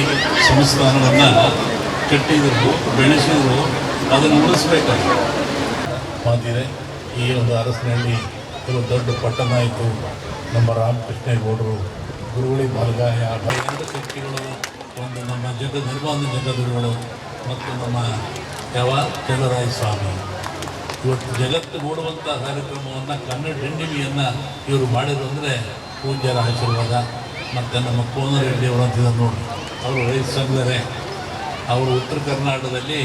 ಸಂಸ್ಥಾನವನ್ನು ಕಟ್ಟಿದರು, ಬೆಳೆಸಿದರು, ಅದನ್ನು ಉಳಿಸ್ಬೇಕಾಗಿದೆ. ಮಾತಿದೆ ಈ ಒಂದು ಅರಸಿನಲ್ಲಿ ಇದು ದೊಡ್ಡ ಪಟ್ಟಣ ಆಯಿತು ನಮ್ಮ ರಾಮಕೃಷ್ಣೇಗೌಡರು, ಗುರುಳಿ ಬಲಗಾಯ ಎರಡು ಶಕ್ತಿಗಳು, ಒಂದು ನಮ್ಮ ಜಗ ನಿರ್ಮಾಣ ಜಗದ್ಗುರುಗಳು ಮತ್ತು ನಮ್ಮ ಯಾವ ಚಲರಾಯ ಸ್ವಾಮಿ. ಇವತ್ತು ಜಗತ್ತು ಮೂಡುವಂಥ ಕಾರ್ಯಕ್ರಮವನ್ನು ಕನ್ನಡ ಹೆಣ್ಣಿಮೆಯನ್ನು ಇವರು ಮಾಡಿದ್ರು ಅಂದರೆ ಪೂಜ್ಯರ ಆಶೀರ್ವಾದ, ಮತ್ತು ನಮ್ಮ ಕೋನರೆಡ್ಡಿ ಅವರು ಅಂತಿದ್ದಾರೆ ನೋಡಿ ಅವರು ರೈತ ಅವರು ಉತ್ತರ ಕರ್ನಾಟಕದಲ್ಲಿ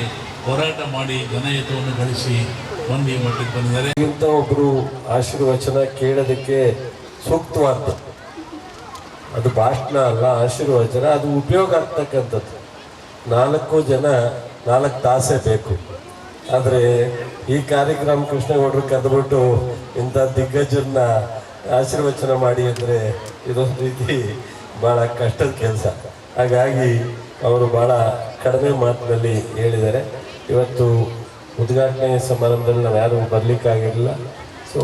ಹೋರಾಟ ಮಾಡಿ ಜನಹಿತವನ್ನು ಗಳಿಸಿ ಒಂದು ಈ ಬಂದಿದ್ದಾರೆ? ಇಂಥ ಒಬ್ಬರು ಆಶೀರ್ವಚನ ಕೇಳೋದಕ್ಕೆ ಸೂಕ್ತವಾದ ಅದು ಭಾಷಣ ಅಲ್ಲ, ಆಶೀರ್ವಚನ, ಅದು ಉಪಯೋಗ ಆಗ್ತಕ್ಕಂಥದ್ದು. ನಾಲ್ಕು ಜನ, ನಾಲ್ಕು ತಾಸೇ ಬೇಕು. ಆದರೆ ಈ ಕಾರ್ಯಕ್ರಮ ಕೃಷ್ಣಗೌಡರು ಕದ್ಬಿಟ್ಟು ಇಂಥ ದಿಗ್ಗಜರನ್ನ ಆಶೀರ್ವಚನ ಮಾಡಿ ಅಂದರೆ ಇದೊಂದು ರೀತಿ ಭಾಳ ಕಷ್ಟದ ಕೆಲಸ. ಹಾಗಾಗಿ ಅವರು ಭಾಳ ಕಡಿಮೆ ಮಾತಿನಲ್ಲಿ ಹೇಳಿದ್ದಾರೆ. ಇವತ್ತು ಉದ್ಘಾಟನೆ ಸಮಾರಂಭದಲ್ಲಿ ನಾವು ಯಾರೂ ಬರಲಿಕ್ಕಾಗಿರಲಿಲ್ಲ. ಸೊ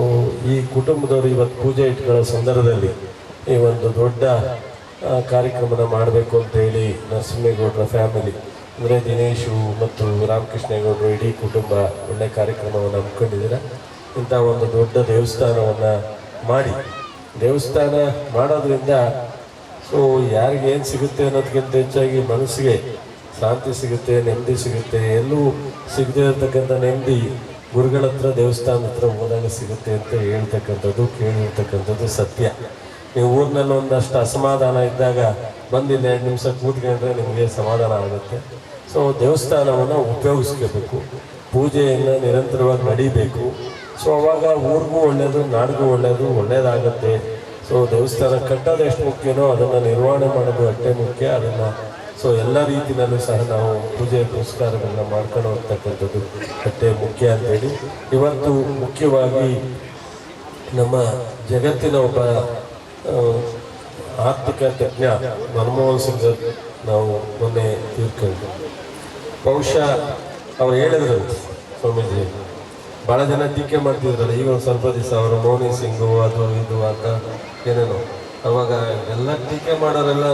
ಈ ಕುಟುಂಬದವರು ಇವತ್ತು ಪೂಜೆ ಇಟ್ಕೊಳ್ಳೋ ಸಂದರ್ಭದಲ್ಲಿ ಈ ಒಂದು ದೊಡ್ಡ ಕಾರ್ಯಕ್ರಮನ ಮಾಡಬೇಕು ಅಂತ ಹೇಳಿ ನರಸಿಂಹೇಗೌಡರ ಫ್ಯಾಮಿಲಿ ಅಂದರೆ ದಿನೇಶು ಮತ್ತು ರಾಮಕೃಷ್ಣೇಗೌಡರು ಇಡೀ ಕುಟುಂಬ ಒಳ್ಳೆ ಕಾರ್ಯಕ್ರಮವನ್ನು ಹಮ್ಮಿಕೊಂಡಿದ್ದೀರ? ಇಂಥ ಒಂದು ದೊಡ್ಡ ದೇವಸ್ಥಾನವನ್ನು ಮಾಡಿ. ದೇವಸ್ಥಾನ ಮಾಡೋದ್ರಿಂದ ಸೊ ಯಾರಿಗೇನು ಸಿಗುತ್ತೆ ಅನ್ನೋದಕ್ಕಿಂತ ಹೆಚ್ಚಾಗಿ ಮನಸ್ಸಿಗೆ ಶಾಂತಿ ಸಿಗುತ್ತೆ, ನೆಮ್ಮದಿ ಸಿಗುತ್ತೆ, ಎಲ್ಲೂ ಸಿಗದೇ ಇರತಕ್ಕಂಥ ನೆಮ್ಮದಿ ಗುರುಗಳ ಹತ್ರ, ದೇವಸ್ಥಾನದ ಹತ್ರ ಹೋದಾಗ ಸಿಗುತ್ತೆ ಅಂತ ಹೇಳ್ತಕ್ಕಂಥದ್ದು, ಕೇಳಿರ್ತಕ್ಕಂಥದ್ದು ಸತ್ಯ. ನೀವು ಊರಿನಲ್ಲಿ ಒಂದಷ್ಟು ಅಸಮಾಧಾನ ಇದ್ದಾಗ ಬಂದಿಲ್ಲ, ಎರಡು ನಿಮಿಷ ಕೂತ್ಕೊಂಡ್ರೆ ನಿಮಗೆ ಸಮಾಧಾನ ಆಗುತ್ತೆ. ಸೊ ದೇವಸ್ಥಾನವನ್ನು ಉಪಯೋಗಿಸ್ಕೋಬೇಕು. ಪೂಜೆಯನ್ನು ನಿರಂತರವಾಗಿ ನಡಿಬೇಕು. ಸೊ ಅವಾಗ ಊರಿಗೂ ಒಳ್ಳೆಯದು ನಾಡಿಗೂ ಒಳ್ಳೆಯದು ಒಳ್ಳೆಯದಾಗುತ್ತೆ ಸೊ ದೇವಸ್ಥಾನ ಕಟ್ಟೋದು ಎಷ್ಟು ಮುಖ್ಯನೋ ಅದನ್ನು ನಿರ್ವಹಣೆ ಮಾಡೋದು ಅಷ್ಟೇ ಮುಖ್ಯ. ಅದನ್ನು ಸೊ ಎಲ್ಲ ರೀತಿಯಲ್ಲೂ ಸಹ ನಾವು ಪೂಜೆ ಪುರಸ್ಕಾರಗಳನ್ನ ಮಾಡ್ಕೊಂಡು ಹೋಗ್ತಕ್ಕಂಥದ್ದು ಅಷ್ಟೇ ಮುಖ್ಯ ಅಂತೇಳಿ. ಇವತ್ತು ಮುಖ್ಯವಾಗಿ ನಮ್ಮ ಜಗತ್ತಿನ ಒಬ್ಬ ಆರ್ಥಿಕ ತಜ್ಞ ಮನಮೋಹನ್ ಸಿಂಗ್ ನಾವು ಮೊನ್ನೆ ತೀರ್ಕೊಂಡು ಬಹುಶಃ ಅವ್ರು ಹೇಳಿದ್ರು ಸ್ವಾಮೀಜಿ ಭಾಳ ಜನ ಟೀಕೆ ಮಾಡ್ತಿದ್ರಲ್ಲ, ಈಗ ಒಂದು ಸ್ವಲ್ಪ ದಿವಸ ಅವರು ಮೋನಿ ಸಿಂಗು ಅದು ಇದು ಅಂತ ಏನೇನು. ಅವಾಗ ಎಲ್ಲ ಟೀಕೆ ಮಾಡೋರೆಲ್ಲ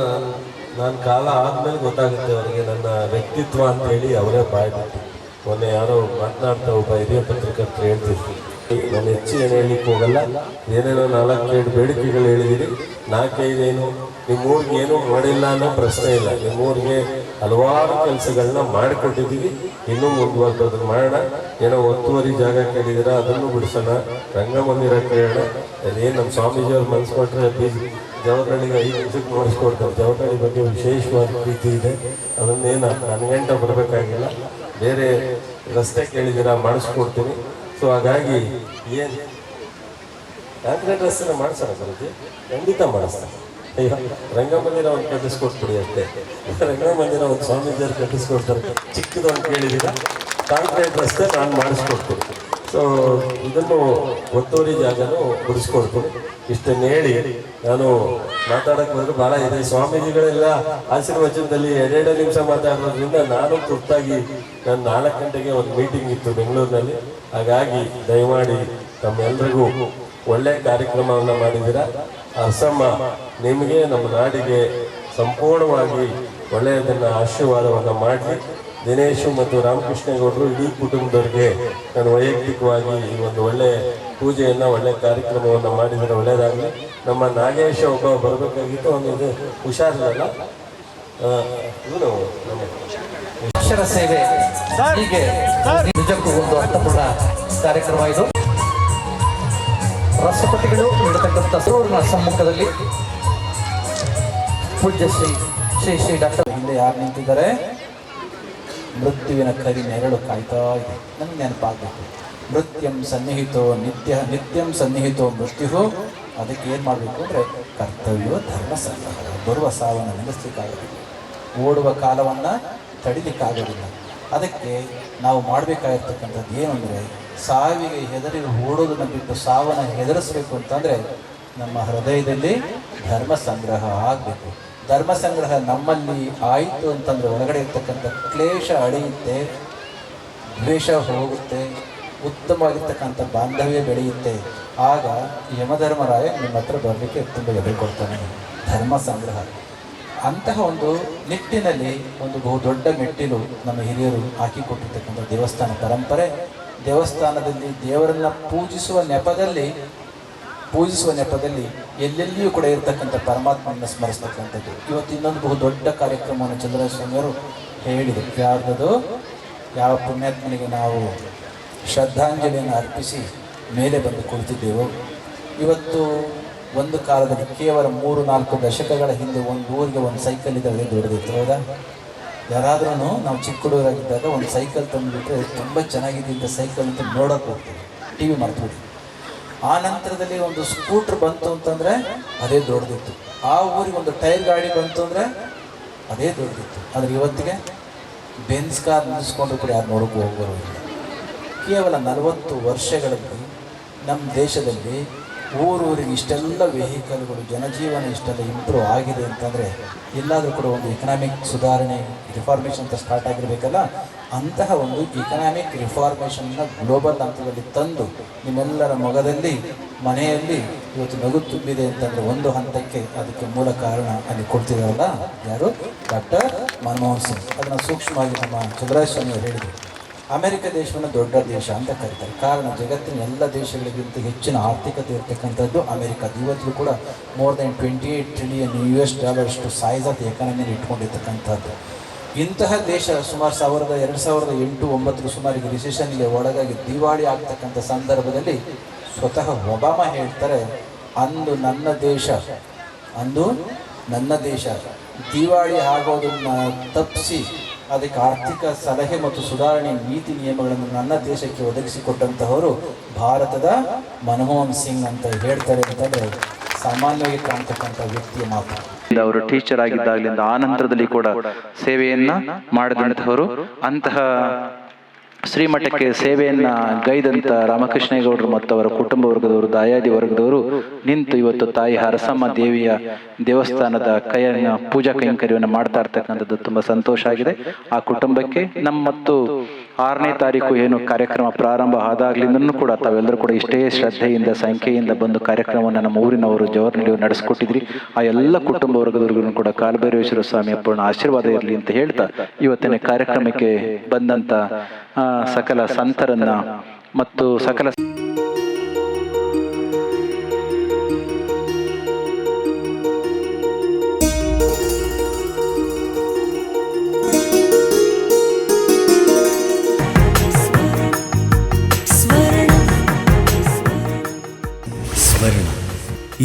ನಾನು ಕಾಲ ಆದ್ಮೇಲೆ ಗೊತ್ತಾಗುತ್ತೆ ಅವರಿಗೆ ನನ್ನ ವ್ಯಕ್ತಿತ್ವ ಅಂತ ಹೇಳಿ ಅವರೇ ಬಾಯ್ಬಿಟ್ಟು ಮೊನ್ನೆ ಯಾರೋ ಮಾತನಾಡ್ತಾ ಒಬ್ಬ ಹಿರಿಯ ಪತ್ರಕರ್ತರು ಹೇಳ್ತಿದ್ರು. ನಾನು ಹೆಚ್ಚು ಏನು ಹೇಳಲಿಕ್ಕೆ ಹೋಗಲ್ಲ. ಏನೇನೋ ನಾಲ್ಕೈದು ಬೇಡಿಕೆಗಳು ಹೇಳಿದಿರಿ ನಾಲ್ಕೈದೇನು ನಿಮ್ಮೂರಿಗೆ ಏನೂ ಮಾಡಿಲ್ಲ ಅನ್ನೋ ಪ್ರಶ್ನೆ ಇಲ್ಲ. ನಿಮ್ಮೂರಿಗೆ ಹಲವಾರು ಕೆಲಸಗಳನ್ನ ಮಾಡಿಕೊಟ್ಟಿದ್ದೀವಿ ಇನ್ನೂ ಮುಂದುವರೆದೋದನ್ನ ಮಾಡೋಣ. ಏನೋ ಒತ್ತುವರಿ ಜಾಗ ಕೇಳಿದಿರ ಅದನ್ನು ಬಿಡಿಸೋಣ. ರಂಗಮಂದಿರ ಕೇಳೋಣ. ಅದೇನು ನಮ್ಮ ಸ್ವಾಮೀಜಿಯವ್ರು ಮನಸ್ಸು ಕೊಟ್ಟರೆ ಬೀಜ ಜವಹರಳ್ಳಿಗೆ ಐದು ನಿಮಿಷಕ್ಕೆ ನೋಡಿಸ್ಕೊಡ್ತಾರೆ ಜವಾಬ್ದಾರಿ ಬಗ್ಗೆ ವಿಶೇಷವಾದ ಪ್ರೀತಿ ಇದೆ. ಅದನ್ನೇನು ನನಗಂಟ ಬರಬೇಕಾಗಿಲ್ಲ. ಬೇರೆ ರಸ್ತೆ ಕೇಳಿದ್ದೀರಾ ಮಾಡಿಸ್ಕೊಡ್ತೀನಿ. ಸೊ ಹಾಗಾಗಿ ಏನು? ಕಾಂಕ್ರೀಟ್ ರಸ್ತೆನ ಮಾಡಿಸೋಣ ಸರಜಿ ಖಂಡಿತ ಮಾಡಿಸ್ತಾರೆ. ಅಯ್ಯೋ, ರಂಗಮಂದಿರ ಒಂದು ಕಟ್ಟಿಸ್ಕೊಟ್ಬಿಡಿ ಅಷ್ಟೇ. ರಂಗಮಂದಿರ ಒಂದು ಸ್ವಾಮೀಜಿಯವ್ರು ಕಟ್ಟಿಸ್ಕೊಡ್ತಾರೆ. ಚಿಕ್ಕದೊಂದು ಕೇಳಿದ್ದೀರಾ? ಕಾಂಕ್ರೀಟ್ ರಸ್ತೆ ನಾನು ಮಾಡಿಸ್ಕೊಡ್ತೀನಿ. ಸೊ, ಇದನ್ನು ಒತ್ತುವರಿ ಜಾಗನೂ ಬಿಡಿಸ್ಕೊಡ್ತೀನಿ ಇಷ್ಟನ್ನು ಹೇಳಿ, ನಾನು ಮಾತಾಡಕ್ಕೆ ಬಂದ್ರೆ ಭಾಳ ಇದೆ. ಸ್ವಾಮೀಜಿಗಳೆಲ್ಲ ಆಶೀರ್ವಚನದಲ್ಲಿ ಎರಡೆರಡು ನಿಮಿಷ ಮಾತಾಡೋದ್ರಿಂದ ನಾನು ತುರ್ತಾಗಿ ನನ್ನ ನಾಲ್ಕು ಗಂಟೆಗೆ ಒಂದು ಮೀಟಿಂಗ್ ಇತ್ತು ಬೆಂಗಳೂರಿನಲ್ಲಿ. ಹಾಗಾಗಿ ದಯಮಾಡಿ ತಮ್ಮೆಲ್ಲರಿಗೂ ಒಳ್ಳೆಯ ಕಾರ್ಯಕ್ರಮವನ್ನು ಮಾಡಿದ್ದೀರಾ. ಅಸಮ್ಮ ನಿಮಗೆ ನಮ್ಮ ನಾಡಿಗೆ ಸಂಪೂರ್ಣವಾಗಿ ಒಳ್ಳೆಯದನ್ನು ಆಶೀರ್ವಾದವನ್ನು ಮಾಡಿ ದಿನೇಶು ಮತ್ತು ರಾಮಕೃಷ್ಣೇಗೌಡರು ಇಡೀ ಕುಟುಂಬದವರಿಗೆ ನಾನು ವೈಯಕ್ತಿಕವಾಗಿ ಈ ಒಂದು ಒಳ್ಳೆ ಪೂಜೆಯನ್ನು ಒಳ್ಳೆ ಕಾರ್ಯಕ್ರಮವನ್ನು ಮಾಡಿದರೆ ಒಳ್ಳೆಯದಾಗಲಿ ನಮ್ಮ ನಾಗೇಶ ಒಬ್ಬ ಬರಬೇಕಾಗಿತ್ತು ಒಂದು ಇದು ಹುಷಾರಲ್ಲ ಇವನು ಅಕ್ಷರ ಸೇವೆ ಹೀಗೆ ನಿಜಕ್ಕೂ ಒಂದು ಅರ್ಥಪೂರ್ಣ ಕಾರ್ಯಕ್ರಮ ಇದು. ರಾಷ್ಟ್ರಪತಿಗಳು ನೀಡತಕ್ಕಂಥ ಸೂರ್ಯನ ಸಮ್ಮುಖದಲ್ಲಿ ಪೂಜ್ಯ ಶ್ರೀ ಶ್ರೀ ಶ್ರೀ ಡಾಕ್ಟರ್ ಹಿಂದೆ ಯಾರು ನಿಂತಿದ್ದಾರೆ? ಮೃತ್ಯುವಿನ ಕರಿ ನೆರಳು ಕಾಯ್ತಾ ಇದೆ. ನನಗೆ ನೆನಪಾಗಬೇಕು. ಮೃತ್ಯಂ ಸನ್ನಿಹಿತೋ ನಿತ್ಯ, ನಿತ್ಯಂ ಸನ್ನಿಹಿತೋ ಮೃತ್ಯು ಅದಕ್ಕೆ ಏನು ಮಾಡಬೇಕು ಅಂದರೆ ಕರ್ತವ್ಯ ಧರ್ಮ ಸಂಗ್ರಹ ಬರುವ ಸಾವನ್ನು ನಿಲ್ಲಿಸ್ಲಿಕ್ಕಾಗೋದಿಲ್ಲ ಓಡುವ ಕಾಲವನ್ನು ತಡಿಲಿಕ್ಕಾಗೋದಿಲ್ಲ. ಅದಕ್ಕೆ ನಾವು ಮಾಡಬೇಕಾಗಿರ್ತಕ್ಕಂಥದ್ದು ಏನು ಅಂದರೆ ಸಾವಿಗೆ ಹೆದರಿ ಓಡೋದನ್ನು ಬಿಟ್ಟು ಸಾವನ್ನು ಹೆದರಿಸಬೇಕು ಅಂತಂದರೆ ನಮ್ಮ ಹೃದಯದಲ್ಲಿ ಧರ್ಮ ಸಂಗ್ರಹ ಆಗಬೇಕು. ಧರ್ಮ ಸಂಗ್ರಹ ನಮ್ಮಲ್ಲಿ ಆಯಿತು ಅಂತಂದರೆ ಒಳಗಡೆ ಇರ್ತಕ್ಕಂಥ ಕ್ಲೇಶ ಅಳೆಯುತ್ತೆ, ದ್ವೇಷ ಹೋಗುತ್ತೆ, ಉತ್ತಮವಾಗಿರ್ತಕ್ಕಂಥ ಬಾಂಧವ್ಯ ಬೆಳೆಯುತ್ತೆ. ಆಗ ಯಮಧರ್ಮರಾಯ ನಿಮ್ಮ ಹತ್ರ ಬರಲಿಕ್ಕೆ ತುಂಬ ಎದುರು ಕೊಡ್ತಾನೆ. ಧರ್ಮ ಸಂಗ್ರಹ ಅಂತಹ ಒಂದು ನಿಟ್ಟಿನಲ್ಲಿ ಒಂದು ಬಹು ದೊಡ್ಡ ಮೆಟ್ಟಿಲು ನಮ್ಮ ಹಿರಿಯರು ಹಾಕಿಕೊಟ್ಟಿರ್ತಕ್ಕಂಥ ದೇವಸ್ಥಾನ ಪರಂಪರೆ. ದೇವಸ್ಥಾನದಲ್ಲಿ ದೇವರನ್ನ ಪೂಜಿಸುವ ನೆಪದಲ್ಲಿ ಪೂಜಿಸುವ ನೆಪದಲ್ಲಿ ಎಲ್ಲೆಲ್ಲಿಯೂ ಕೂಡ ಇರತಕ್ಕಂಥ ಪರಮಾತ್ಮನ ಸ್ಮರಿಸ್ತಕ್ಕಂಥದ್ದು. ಇವತ್ತು ಇನ್ನೊಂದು ಬಹು ದೊಡ್ಡ ಕಾರ್ಯಕ್ರಮವನ್ನು ಚಂದ್ರಸ್ವಾಮಿಯವರು ಹೇಳಿದರು. ಯಾರ್ದದು? ಯಾವ ಪುಣ್ಯಾತ್ಮನಿಗೆ ನಾವು ಶ್ರದ್ಧಾಂಜಲಿಯನ್ನು ಅರ್ಪಿಸಿ ಮೇಲೆ ಬಂದು ಕುಳಿತಿದ್ದೆವು. ಇವತ್ತು ಒಂದು ಕಾಲದಲ್ಲಿ ಕೇವಲ ಮೂರು, ನಾಲ್ಕು ದಶಕಗಳ ಹಿಂದೆ ಒಂದು ಊರಿಗೆ ಒಂದು ಸೈಕಲ್ ಇದ್ದರೆ ದೊಡ್ಡದಿತ್ತು, ಹೌದಾ? ಯಾರಾದ್ರೂ ನಾವು ಚಿಕ್ಕ ಹುಡುಗರಾಗಿದ್ದಾಗ ಒಂದು ಸೈಕಲ್ ತಂದುಬಿಟ್ರೆ ತುಂಬ ಚೆನ್ನಾಗಿದೆ ಸೈಕಲ್ ಅಂತ ನೋಡೋಕೆ ಹೋಗ್ತೀವಿ. ಟಿ ವಿ ಮರ್ತುಬಿಟ್ಟು ಆ ನಂತರದಲ್ಲಿ ಒಂದು ಸ್ಕೂಟ್ರ್ ಬಂತು ಅಂತಂದರೆ ಅದೇ ದೊಡ್ಡದಿತ್ತು. ಆ ಊರಿಗೆ ಒಂದು ಟೈರ್ ಗಾಡಿ ಬಂತು ಅಂದರೆ ಅದೇ ದೊಡ್ಡದಿತ್ತು. ಆದರೆ ಇವತ್ತಿಗೆ ಬೆನ್ಸ್ ಕಾರ್ ನಿಲ್ಲಿಸ್ಕೊಂಡು ಕೂಡ ಯಾರು ನೋಡೋಕ್ಕೂ ಹೋಗ್ಬರೋದಿಲ್ಲ ಕೇವಲ ನಲವತ್ತು ವರ್ಷಗಳಲ್ಲಿ ನಮ್ಮ ದೇಶದಲ್ಲಿ ಊರೂರಿಗೆ ಇಷ್ಟೆಲ್ಲ ವೆಹಿಕಲ್ಗಳು, ಜನಜೀವನ ಇಷ್ಟೆಲ್ಲ ಇಂಪ್ರೂವ್ ಆಗಿದೆ ಅಂತಂದರೆ ಎಲ್ಲಾದರೂ ಕೂಡ ಒಂದು ಎಕನಾಮಿಕ್ ಸುಧಾರಣೆ ರಿಫಾರ್ಮೇಷನ್ ಅಂತ ಸ್ಟಾರ್ಟ್ ಆಗಿರಬೇಕಲ್ಲ ಅಂತಹ ಒಂದು ಇಕನಾಮಿಕ್ ರಿಫಾರ್ಮೇಷನ್ನ ಗ್ಲೋಬಲ್ ಹಂತದಲ್ಲಿ ತಂದು ನಿಮ್ಮೆಲ್ಲರ ಮೊಗದಲ್ಲಿ, ಮನೆಯಲ್ಲಿ ಇವತ್ತು ನಗು ತುಂಬಿದೆ ಅಂತಂದರೆ ಒಂದು ಹಂತಕ್ಕೆ ಅದಕ್ಕೆ ಮೂಲ ಕಾರಣ ಅಲ್ಲಿ ಕೊಡ್ತಿದ್ದಾರಲ್ಲ ಯಾರು? ಡಾಕ್ಟರ್ ಮನಮೋಹನ್ ಸಿಂಗ್. ಅದನ್ನು ಸೂಕ್ಷ್ಮವಾಗಿ ನಮ್ಮ ಚಂದ್ರಾಯ ಸ್ವಾಮಿ ಅವರು ಹೇಳಿದರು. ಅಮೆರಿಕ ದೇಶವನ್ನು ದೊಡ್ಡ ದೇಶ ಅಂತ ಕರೀತಾರೆ. ಕಾರಣ ಜಗತ್ತಿನ ಎಲ್ಲ ದೇಶಗಳಿಗಿಂತ ಹೆಚ್ಚಿನ ಆರ್ಥಿಕತೆ ಇರ್ತಕ್ಕಂಥದ್ದು ಅಮೆರಿಕದ ಇವತ್ತಿಗೂ ಕೂಡ more than twenty eight trillion U S ಡಾಲರ್ಷ್ಟು size of ಎಕಾನಮಿನ ಇಟ್ಕೊಂಡಿರ್ತಕ್ಕಂಥದ್ದು. ಇಂತಹ ದೇಶ ಸುಮಾರು ಸಾವಿರದ ಎರಡು ಸಾವಿರದ ಎಂಟು ಒಂಬತ್ತರ ಸುಮಾರಿಗೆ ರಿಸೆಷನ್ಗೆ ಒಳಗಾಗಿ ದಿವಾಳಿ ಆಗ್ತಕ್ಕಂಥ ಸಂದರ್ಭದಲ್ಲಿ ಸ್ವತಃ ಒಬಾಮ ಹೇಳ್ತಾರೆ, ಅಂದು ನನ್ನ ದೇಶ, ಅಂದು ನನ್ನ ದೇಶ, ದಿವಾಳಿ ಆಗೋದನ್ನ ತಪ್ಪಿಸಿ, ಅದಕ್ಕೆ ಆರ್ಥಿಕ ಸಲಹೆ ಮತ್ತು ಸುಧಾರಣೆ ನೀತಿ ನಿಯಮಗಳನ್ನು ನನ್ನ ದೇಶಕ್ಕೆ ಒದಗಿಸಿಕೊಟ್ಟಂತಹವರು ಭಾರತದ ಮನಮೋಹನ್ ಸಿಂಗ್ ಅಂತ ಹೇಳ್ತಾರೆ. ಅಂತಂದರೆ ಸಾಮಾನ್ಯವಾಗಿ ಕಾಣ್ತಕ್ಕಂಥ ವ್ಯಕ್ತಿಯ ಮಾತು. ಅವರು ಟೀಚರ್ ಆಗಿದ್ದಾಗಲಿಂದ ಆನಂತರದಲ್ಲಿ ನಂತರದಲ್ಲಿ ಕೂಡ ಸೇವೆಯನ್ನ ಮಾಡಿದಂತಹವರು, ಅಂತಹ ಶ್ರೀಮಠಕ್ಕೆ ಸೇವೆಯನ್ನ ಗೈದಂತ ರಾಮಕೃಷ್ಣೇಗೌಡರು ಮತ್ತು ಅವರ ಕುಟುಂಬ ವರ್ಗದವರು, ದಾಯಾದಿ ವರ್ಗದವರು ನಿಂತು ಇವತ್ತು ತಾಯಿ ಹರಸಮ್ಮ ದೇವಿಯ ದೇವಸ್ಥಾನದ ಕೈಯ ಪೂಜಾ ಕೈಂಕರ್ಯವನ್ನು ಮಾಡ್ತಾ ಇರ್ತಕ್ಕಂಥದ್ದು ತುಂಬಾ ಸಂತೋಷ ಆಗಿದೆ. ಆ ಕುಟುಂಬಕ್ಕೆ ನಮ್ಮ ಮತ್ತು ಆರನೇ ತಾರೀಕು ಏನು ಕಾರ್ಯಕ್ರಮ ಪ್ರಾರಂಭ ಆದಾಗ್ಲಿಂದನೂ ಕೂಡ ತಾವೆಲ್ಲರೂ ಕೂಡ ಇಷ್ಟೇ ಶ್ರದ್ಧೆಯಿಂದ ಸಂಖ್ಯೆಯಿಂದ ಬಂದು ಕಾರ್ಯಕ್ರಮವನ್ನು ನಮ್ಮ ಊರಿನವರು ಜವರ್ನಲ್ಲಿ ನಡೆಸ್ಕೊಟ್ಟಿದ್ರಿ. ಆ ಎಲ್ಲ ಕುಟುಂಬ ವರ್ಗದವರಿಗೂ ಕೂಡ ಕಾಲಭೈರೇಶ್ವರ ಸ್ವಾಮಿ ಪೂರ್ಣ ಆಶೀರ್ವಾದ ಇರಲಿ ಅಂತ ಹೇಳ್ತಾ ಇವತ್ತಿನ ಕಾರ್ಯಕ್ರಮಕ್ಕೆ ಬಂದಂತ ಆ, ಸಕಲ ಸಂತರನ್ನ ಮತ್ತು ಸಕಲ